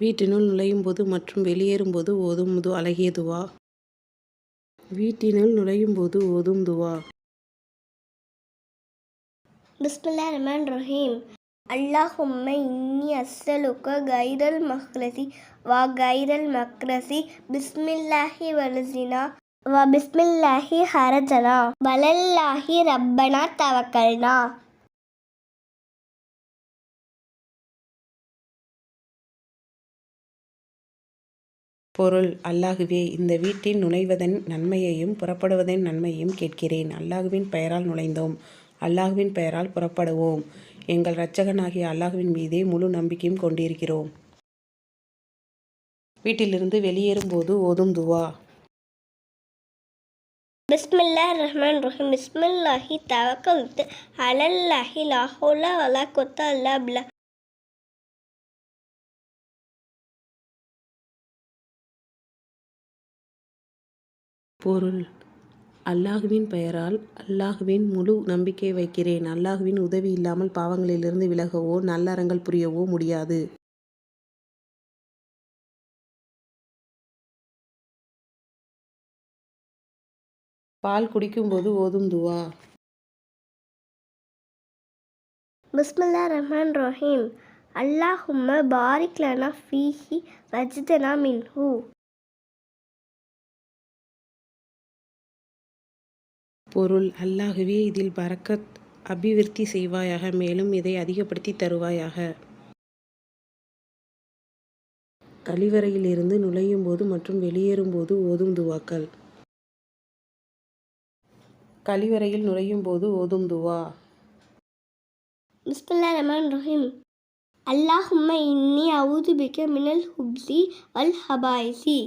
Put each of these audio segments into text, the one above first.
வீட்டினுள் நுழையும்போது மற்றும் வெளியேறும்போது ஓதும் து அழகிய துவா. வீட்டினுள் நுழையும்போது ஓதும் துவா. பிஸ்மில்லா ரஹ்மான் ரஹீம். அல்லாஹும்ம இன்னி அஸ்ஸலுக்க கைரல் மஹ்ரசி வா கைரல் மக்ரசி பிஸ்மில்லாஹி வலசினா வ பிஸ்மில்லாஹி ஹரஜனா வலல்லாஹி ரப்பனா தவக்கல்னா. பொருள். அல்லாஹுவே இந்த வீட்டில் நுழைவதன் நன்மையையும் புறப்படுவதன் நன்மையையும் கேட்கிறேன். அல்லாஹுவின் பெயரால் நுழைந்தோம். அல்லாஹுவின் பெயரால் புறப்படுவோம். எங்கள் இரட்சகனாகிய அல்லாஹுவின் மீதே முழு நம்பிக்கையும் கொண்டிருக்கிறோம். வீட்டிலிருந்து வெளியேறும்போது ஓதும் துவா. பிஸ்மில்லா ரஹ்மான் ரஹீம் பிஸ்மில்லாஹி தவக்கல்து அலல்லாஹி லாஹோலா அலா கொத்த அல்லா பொருள். அல்லாஹுவின் பெயரால் அல்லாஹுவின் முழு நம்பிக்கை வைக்கிறேன். அல்லாஹுவின் உதவி இல்லாமல் பாவங்களிலிருந்து விலகவோ நல்லறங்கள் புரியவோ முடியாது. பால் குடிக்கும்போது ஓதும் துவா. பிஸ்மில்லா ரஹ்மான் ரஹீம். அல்லாஹும்ம பாரிக் லனா ஃபீஹி ரஜிதனா மின்ஹூ. பொருள் அல்லாகவே இதில் பறக்கத் அபிவிருத்தி செய்வாயாக மேலும் இதை அதிகப்படுத்தி தருவாயாக. கழிவறையிலிருந்து நுழையும்போது மற்றும் வெளியேறும்போது ஓதும் துவாக்கள். கழிவறையில் நுழையும் போது ஓதும் துவா. பிஸ்மில்லா ரஹ்மான் ரஹீம் அல்லாஹும்ம இன்னி அவுது பிக்க மினல் ஹுப்ஸி அல் ஹபாய்சி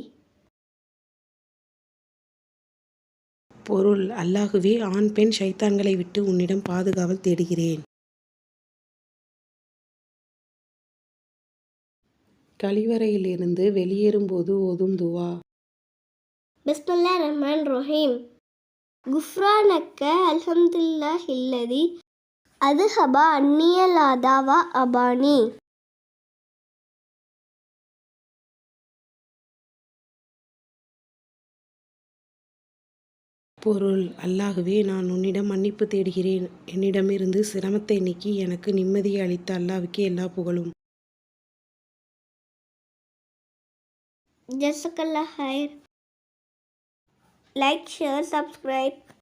பொருள். அல்லாஹுவே ஆண் பெண் ஷைத்தான்களை விட்டு உன்னிடம் பாதுகாவல் தேடுகிறேன். கழிவறையிலிருந்து வெளியேறும்போது ஓதும் துவா. பிஸ்மில்லா ரஹ்மான் ரஹீம் குஃப்ரானக்க அல்ஹம்துல்லா ஹில்லதி அது ஹபா அந்நியலாதாவா அபானி. பொருள். அல்லாகவே நான் உன்னிடம் மன்னிப்பு தேடுகிறேன். என்னிடமிருந்து சிரமத்தை நீக்கி எனக்கு நிம்மதியை அளித்த அல்லாஹ்வுக்கே எல்லா புகழும். ஜசக்கல்லா ஹைர். Like share subscribe